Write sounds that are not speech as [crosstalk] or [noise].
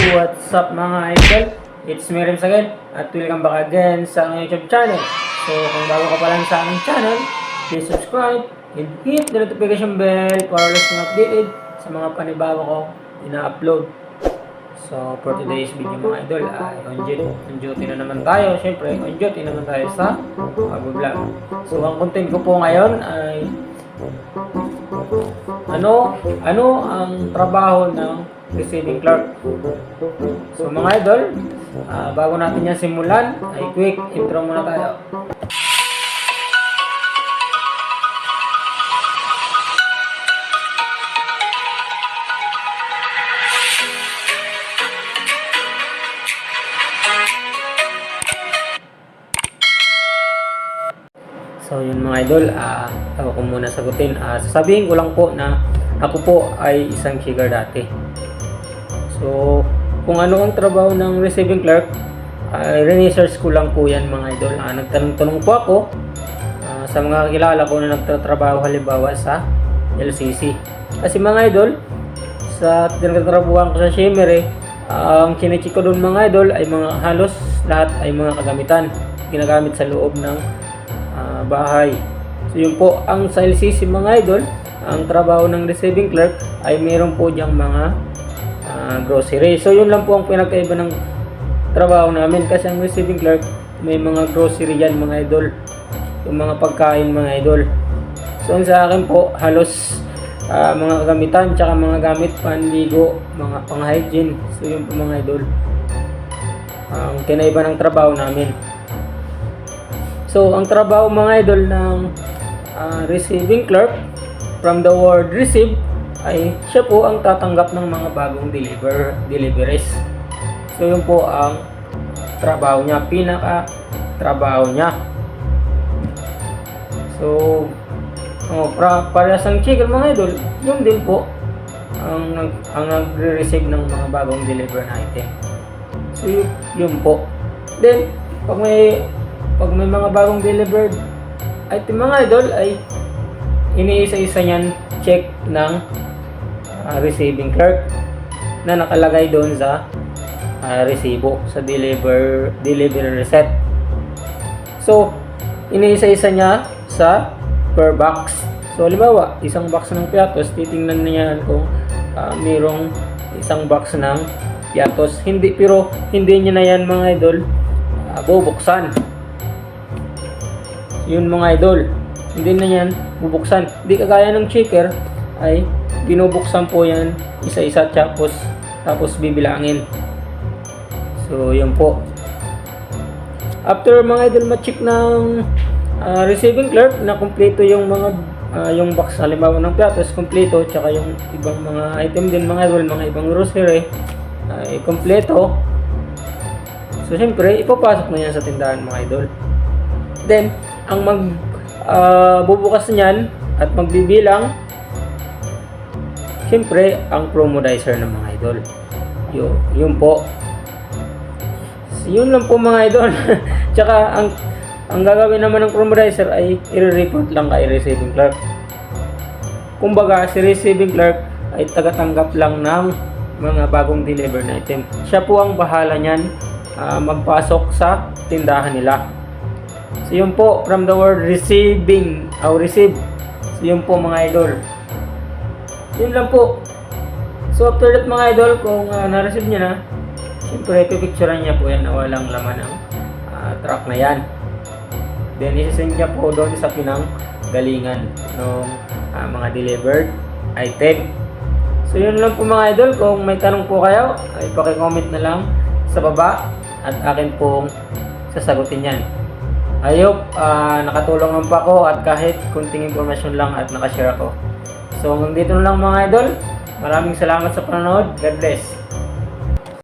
What's up mga idol? It's me Rims again at welcome back again sa aking YouTube channel. So kung bago ka pa lang sa aking channel, please subscribe and hit the notification bell para always kang updated sa mga panibago ko ina-upload. So for today's video mga idol, ay on duty, on na naman tayo. Siyempre, on duty naman tayo sa pag-vlog. So ang content ko po ngayon ay ano ano ang trabaho ng receiving clerk. So mga idol, ah, bago natin yan simulan, ay quick intro muna tayo. So yun mga idol, ah ako ko muna sagutin. Ah, sasabihin ko lang po na ako po ay isang sugar dati. So kung ano ang trabaho ng receiving clerk, ay research ko lang po yan mga idol. Ah, nagtanong-tanong po ako ah, sa mga kakilala ko na nagtatrabaho halimbawa sa LCC. Kasi mga idol, sa tinagtatrabuhan ko sa Shimmer eh, ang chinecheck ko doon mga idol ay mga halos lahat ay mga kagamitan ginagamit sa loob ng ah, bahay. So yun po, ang sa LCC mga idol, ang trabaho ng receiving clerk ay meron po diyang mga grocery. So yun lang po ang pinagkaiba ng trabaho namin kasi ang receiving clerk may mga grocery yan mga idol. Yung mga pagkain mga idol. So sa akin po, halos ah, mga kagamitan, tsaka mga gamit panligo, mga pang-hygiene. So yun po mga idol. Ang kinaiba ng trabaho namin. So, ang trabaho mga idol ng ah, receiving clerk from the word receive ay siya po ang tatanggap ng mga bagong deliver deliveries. So, yun po ang trabaho niya, pinaka trabaho niya. So, oh, para parehas ang chicken mga idol, yun din po ang nag ang nagre-receive ng mga bagong deliver na item. So, yun, yun po. Then, pag may pag may mga bagong delivered item mga idol ay iniisa-isa niyan check ng ah, receiving clerk na nakalagay doon sa ah, resibo sa deliver delivery receipt. So, iniisa-isa niya sa per box. So, halimbawa, isang box ng piatos, titingnan niya kung ah, mayroong isang box ng piatos. Hindi, pero hindi niya na yan mga idol ah, bubuksan. Yun mga idol. Hindi na yan bubuksan. Hindi kagaya ng checker ay binubuksan po yan isa-isa tapos tapos bibilangin. So, yun po. After mga idol ma-check ng ah, receiving clerk na kumpleto yung mga ah, yung box halimbawa ng platos kumpleto tsaka yung ibang mga item din mga idol mga ibang grocery ay kumpleto so syempre ipapasok na yan sa tindahan mga idol then ang mag ah, bubukas niyan at magbibilang syempre ang promodizer ng mga idol yun, yun po yun lang po mga idol. [laughs] Tsaka ang ang gagawin naman ng promodizer ay i-report lang kay receiving clerk. Kumbaga, si receiving clerk ay tagatanggap lang ng mga bagong deliver na item. Siya po ang bahala niyan ah, magpasok sa tindahan nila. So yun po, from the word receiving, or receive. So yun po mga idol. Yun lang po. So after that mga idol, kung ah, na-receive niya na, Siyempre, pipicturean niya po yan na walang laman ng ah, truck na yan. Then, isasend niya po doon sa pinanggalingan ng ah, mga delivered item. So, yun lang po mga idol. Kung may tanong po kayo, ay pakicomment na lang sa baba at akin pong sasagutin yan. I hope ah, nakatulong naman pa ako at kahit kunting impormasyon lang at nakashare ako. So, hanggang dito na lang mga idol. Maraming salamat sa panonood. God bless.